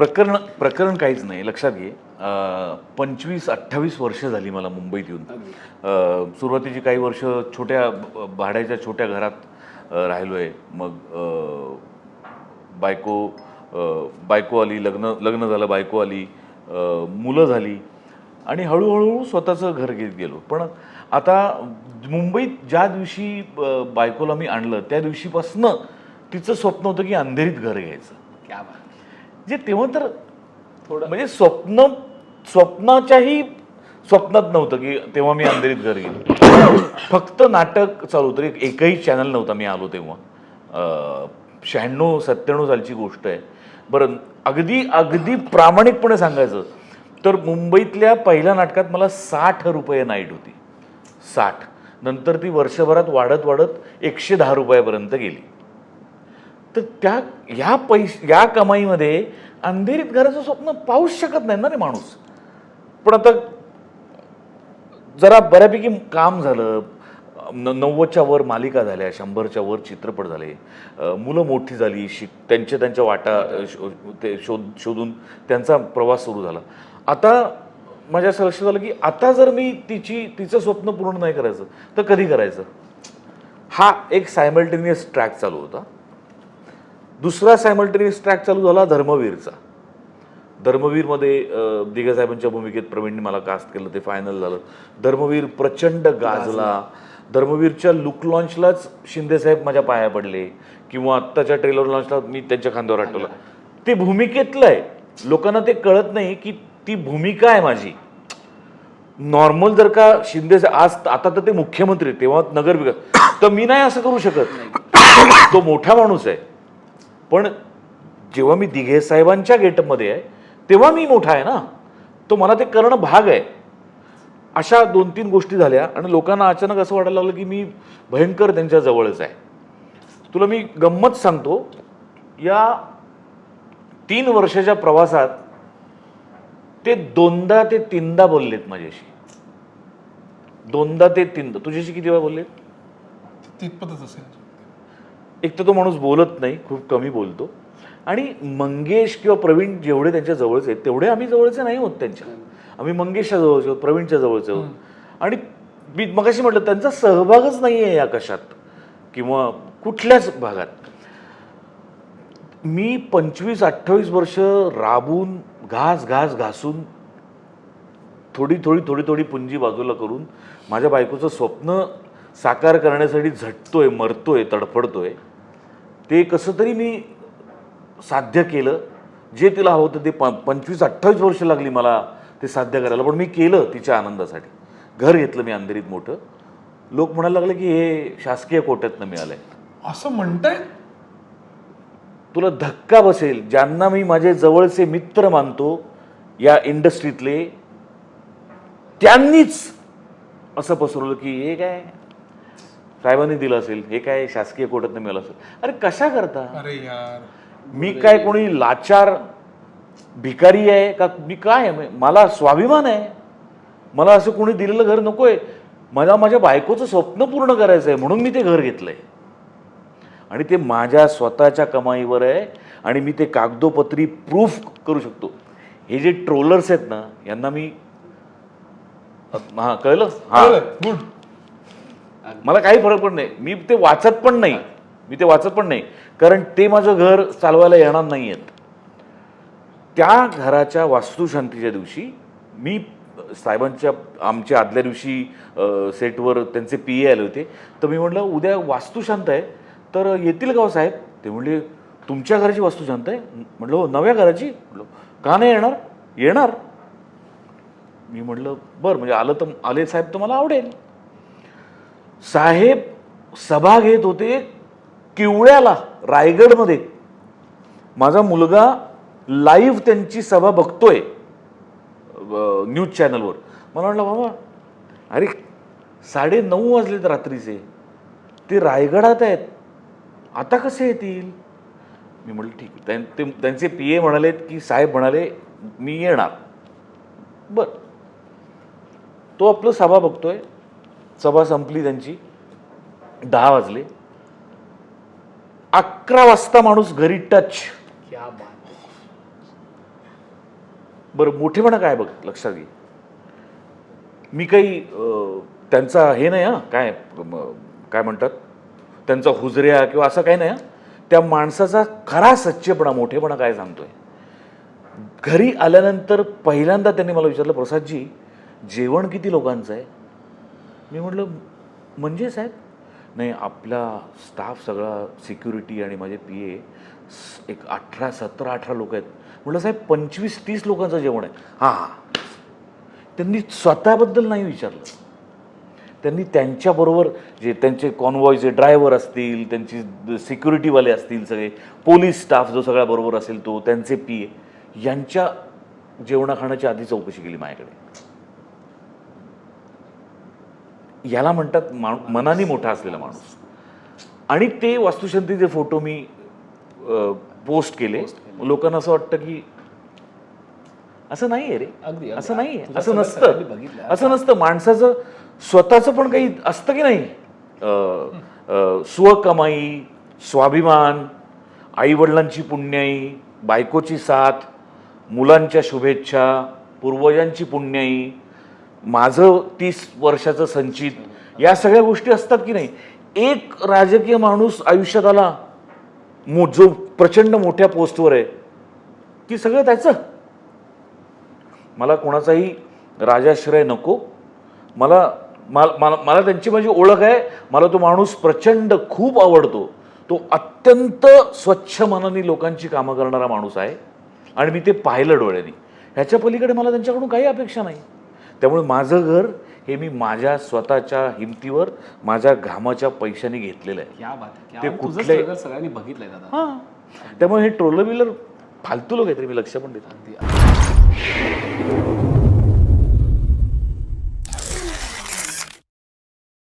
प्रकरण प्रकरण काहीच नाही. लक्षात घे. पंचवीस अठ्ठावीस वर्ष झाली मला मुंबईत येऊन. सुरुवातीची काही वर्ष छोट्या भाड्याच्या छोट्या घरात राहिलो आहे मग बायको बायको आली लग्न लग्न झालं बायको आली मुलं झाली आणि हळूहळू स्वतःचं घर घेत गेलो. पण आता मुंबईत ज्या दिवशी बायकोला मी आणलं त्या दिवशीपासनं तिचं स्वप्न होतं की अंधेरीत घर घ्यायचं. जे तेव्हा तर थोडं म्हणजे स्वप्न स्वप्नाच्याही स्वप्नात नव्हतं की तेव्हा मी अंधेरीत घर गेलो. फक्त नाटक चालू होतं. एक- एकही चॅनल नव्हता. मी आलो तेव्हा. शहाण्णव सत्त्याण्णव सालची गोष्ट आहे. बरं अगदी अगदी प्रामाणिकपणे सांगायचं तर मुंबईतल्या पहिल्या नाटकात मला साठ रुपये नाईट होती. साठ. नंतर ती वर्षभरात वाढत वाढत एकशे दहा रुपयापर्यंत गेली. तर त्या ह्या पैश या कमाईमध्ये अंधेरीत घराचं स्वप्न पाहूच शकत नाही ना रे माणूस. पण आता जरा बऱ्यापैकी काम झालं. न नव्वदच्या वर मालिका झाल्या शंभरच्या वर चित्रपट झाले. मुलं मोठी झाली शिक त्यांच्या त्यांच्या वाटा शो- ते शोध शोधून त्यांचा प्रवास सुरू झाला. आता माझ्या असं लक्षात आलं की आता जर मी तिची तिचं स्वप्न पूर्ण नाही करायचं तर कधी करायचं? हा एक सायमल्टेनियस ट्रॅक चालू होता. दुसरा सायमल्टेनियस ट्रॅक चालू झाला धर्मवीरचा. धर्मवीरमध्ये अ, दिघासाहेबांच्या भूमिकेत प्रवीणने मला कास्ट केलं ते फायनल झालं. धर्मवीर प्रचंड गाजला. धर्मवीरच्या लुक लॉन्चलाच शिंदेसाहेब माझ्या पाया पडले. किंवा आत्ताच्या ट्रेलर लॉन्चला मी त्यांच्या खांद्यावर आठवलं ते भूमिकेतलं आहे. लोकांना ते कळत नाही की ती भूमिका आहे माझी. नॉर्मल जर का शिंदे आज आता तर ते मुख्यमंत्री तेव्हा नगर विकास. तर मी नाही असं करू शकत. तो मोठा माणूस आहे. पण जेव्हा मी दिघे साहेबांच्या गेटमध्ये आहे तेव्हा मी मोठा आहे ना. तो मला ते करणं भाग आहे. अशा दोन तीन गोष्टी झाल्या आणि लोकांना अचानक असं वाटायला लागलं की मी भयंकर त्यांच्या जवळच आहे. तुला मी गंमत सांगतो या तीन वर्षाच्या प्रवासात ते दोनदा ते तीनदा बोललेत माझ्याशी. दोनदा ते तीनदा. तुझ्याशी किती वेळा बोलले तितपतच असेल. एक तर तो माणूस बोलत नाही खूप कमी बोलतो. आणि मंगेश किंवा प्रवीण जेवढे त्यांच्या जवळचे आहेत तेवढे आम्ही जवळचे नाही होत त्यांच्या. आम्ही मंगेशच्या जवळचे आहोत प्रवीणच्या जवळचे आहोत आणि मी मगाशी म्हटलं त्यांचा सहभागच नाही आहे या कशात किंवा कुठल्याच भागात. मी पंचवीस अठ्ठावीस वर्ष राबून घास घास घासून थोडी थोडी थोडी थोडी पुंजी बाजूला करून माझ्या बायकोचं स्वप्न साकार करण्यासाठी झटतोय मरतोय तडफडतोय. ते कसं तरी मी साध्य केलं. जे तिला हवं होतं ते प पंचवीस अठ्ठावीस वर्ष लागली मला ते साध्य करायला पण मी केलं तिच्या आनंदासाठी. घर घेतलं मी अंधेरीत मोठं. लोक म्हणायला लागले की हे शासकीय कोट्यातनं मिळालंय. असं म्हणताय तुला धक्का बसेल. ज्यांना मी माझे जवळचे मित्र मानतो या इंडस्ट्रीतले त्यांनीच असं पसरवलं की हे काय? साहेबांनी दिलं असेल हे काय शासकीय कोर्टातनं मिळालं असेल. अरे कशा करता? अरे यार. मी काय कोणी लाचार भिकारी आहे का? मी काय आहे? मला स्वाभिमान आहे. मला असं कोणी दिलेलं घर नकोय. मला माझ्या बायकोचं स्वप्न पूर्ण करायचं आहे म्हणून मी ते घर घेतलंय. आणि ते माझ्या स्वतःच्या कमाईवर आहे आणि मी ते कागदोपत्री प्रूफ करू शकतो. हे जे ट्रोलर्स आहेत ना यांना मी हा कळलं? हा. गुड मला काही फरक पडत नाही. मी ते वाचत पण नाही. मी ते वाचत पण नाही. कारण ते माझं घर चालवायला येणार नाही आहेत त्या घराच्या वास्तुशांतीच्या दिवशी मी साहेबांच्या आमच्या आदल्या दिवशी सेटवर त्यांचे पी ए आले होते. तर मी म्हटलं उद्या वास्तुशांत आहे. तर येतील का हो साहेब? ते म्हणले तुमच्या घराची वास्तुशांत आहे. म्हटलं हो नव्या घराची. म्हटलं का नाही येणार? येणार. मी म्हटलं बरं म्हणजे आलं तर आले साहेब तर मला आवडेल. साहेब सभा घेत होते किवळ्याला रायगडमध्ये. माझा मुलगा लाईव्ह त्यांची सभा बघतोय न्यूज चॅनलवर मला म्हटलं बाबा अरे साडे नऊ वाजलेत रात्रीचे. ते रायगडात आहेत. आता कसे येतील? मी म्हटलं ठीक आहे त्यां- ते त्यांचे पी ए म्हणाले की साहेब म्हणाले मी येणार. बरं. तो आपलं सभा बघतोय. सभा संपली त्यांची. दहा वाजले. अकरा वाजता माणूस घरी टच क्या बात बरं मोठेपणा काय बघ लक्षात घे. मी काही त्यांचा हे नाही हां काय काय म्हणतात? त्यांचा हुजऱ्या किंवा असं काही नाही हां. त्या माणसाचा खरा सच्चेपणा मोठेपणा काय सांगतोय? घरी आल्यानंतर पहिल्यांदा त्यांनी मला विचारलं प्रसादजी जेवण किती लोकांचं आहे? मी म्हटलं म्हणजे साहेब? नाही आपला स्टाफ सगळा सिक्युरिटी आणि माझे पी ए एक अठरा सतरा अठरा लोक आहेत. म्हटलं साहेब पंचवीस तीस लोकांचं जेवण आहे. हां हां. त्यांनी स्वतःबद्दल नाही विचारलं. त्यांनी त्यांच्याबरोबर जे त्यांचे कॉन्वॉयचे ड्रायव्हर असतील त्यांची सिक्युरिटीवाले असतील सगळे पोलीस स्टाफ जो सगळ्या बरोबर असेल तो त्यांचे पी ए यांच्या जेवणा खाण्याची आधी चौकशी केली माझ्याकडे. याला म्हणतात मा मनाने मोठा असलेला माणूस. आणि ते वास्तुशांतीचे फोटो मी पोस्ट केले लोकांना असं वाटतं की असं नाही आहे रे. असं नाही आहे असं नसतं. असं नसतं. माणसाचं स्वतःचं पण काही असतं की नाही? स्वकमाई स्वाभिमान आईवडिलांची पुण्याई बायकोची साथ मुलांच्या शुभेच्छा पूर्वजांची पुण्याई माझं तीस वर्षाचं संचित या सगळ्या गोष्टी असतात की नाही? एक राजकीय माणूस आयुष्यात आला मो जो प्रचंड मोठ्या पोस्टवर आहे की सगळं त्याचं. मला कोणाचाही राजाश्रय नको. मला मला मला- मला त्यांची माझी ओळख आहे. मला तो माणूस प्रचंड खूप आवडतो. तो अत्यंत स्वच्छ मनाने लोकांची कामं करणारा माणूस आहे. आणि मी ते पाहिलं डोळ्यांनी. ह्याच्या पलीकडे मला त्यांच्याकडून काही अपेक्षा नाही. त्यामुळे माझं घर हे मी माझ्या स्वतःच्या हिमतीवर माझ्या घामाच्या पैशाने घेतलेलं आहे. ते कुठले- सगळ्यांनी बघितलंय हां. त्यामुळे हे ट्रोलर बिलर फालतू लोक आहेत मी लक्ष पण देतो